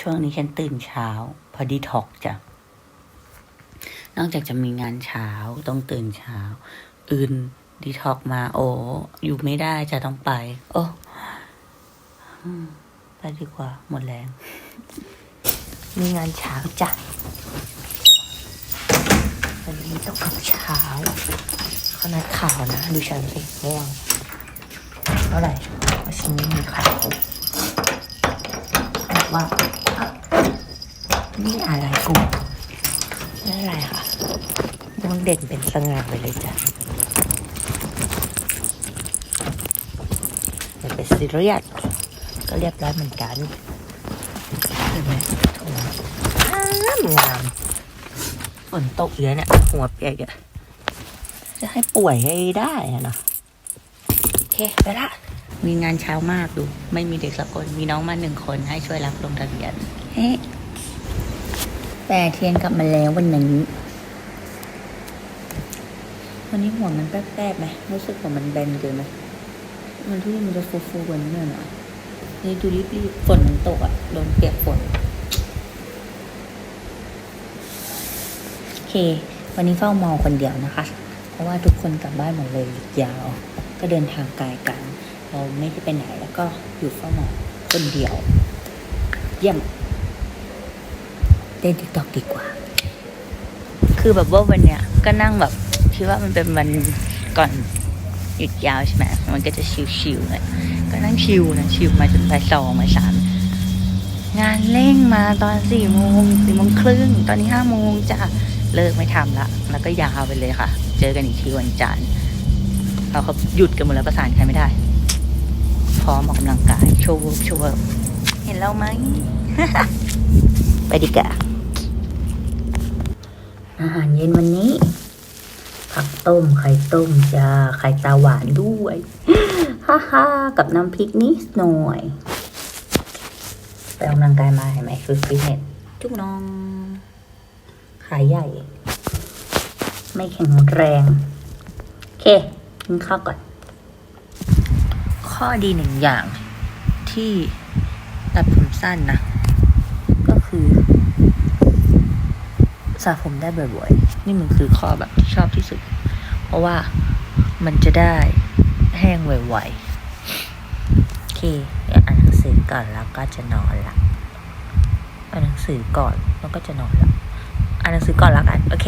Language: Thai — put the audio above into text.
ช่วงนี้ฉันตื่นเช้า พอดีท็อกจ้ะ นอกจากจะมีงานเช้าต้องตื่นเช้า อื่นดีท็อกมา โอ้อยู่ไม่ได้จะต้องไป โอ้ไปดีกว่า หมดแรง มีงานเช้าจ้ะวันนี้ต้องขับเช้าเขานัดข่าวนะ ดูฉันสิม่วงเท่าไหร่ว่าฉันไม่มีข่าวบอกว่า นี่อะไรกูนี่อะไรคะม่วงเด่นเป็นสง่าไปเลยจ้ะอย่าไปซีเรียสก็เรียบร้อยเหมือนกันเห็นไหมโอ้งามงามฝนตกเยอะเนี่ยหัวเปียกเยอะจะให้ป่วยให้ได้อะเนาะโอเคไปละมีงานเช้ามากดู ไม่มีเด็กสักคน มีน้องมาหนึ่งคนให้ช่วยรับลงทะเบียนเฮ้ แต่เทียนกลับมาแล้ววันนี้วันนี้หัวมันแป๊บๆไหมรู้สึกหัวมันแบนเกินไหมมันที่มันจะฟูๆกว่านี้หน่อยนะนี่ดูรีบๆฝนมันตกอะโดนเปียกฝนโอเค วันนี้เฝ้ามองคนเดียวนะคะ เพราะว่าทุกคนกลับบ้านหมดเลยยาว ก็เดินทางไกลกัน เราไม่ได้ไปไหนแล้วก็อยู่เฝ้ามองคนเดียว เยี่ยม เล่นติ๊กตอกดีกว่า คือแบบว่าวันเนี้ยก็นั่งแบบคิดว่ามันเป็นวันก่อนหยุดยาวใช่ไหมมันก็จะชิวๆเลยก็นั่งชิวนะชิวมาจนบ่ายสองบ่าสามงานเร่งมาตอนสี่โมงสี่โมงครึ่งตอนนี้ห้าโมงจ้ะเลิกไม่ทำละ แล้วก็ยาวไปเลยค่ะ เจอกันอีกทีวันจันทร์เราเขาหยุดกันหมดแล้วประสานใครไม่ได้ พร้อมออกกำลังกายโชว์โชว์เห็นเราไหม ไปดีกว่า อาหารเย็นวันนี้ ผักต้มไข่ต้มจ้าไข่ตาหวานด้วยฮ่าฮ่ากับน้ำพริกนิดหน่อยไปออกกำลังกายมาเห็นไหมคือฟิตเนสจุ๊บน้อง ขาใหญ่ ไม่แข็งแรง โอเคกินข้าวก่อน ข้อดีหนึ่งอย่างที่ตัดผมสั้นนะ ก็คือ สระผมได้บ่อยๆ นี่มันคือข้อแบบที่ชอบที่สุด เพราะว่ามันจะได้แห้งไวๆ โอเคเดี๋ยวอ่านหนังสือก่อนแล้วก็จะนอนละอ่านหนังสือก่อนแล้วก็จะนอนละอ่านหนังสือก่อนแล้วกัน โอเค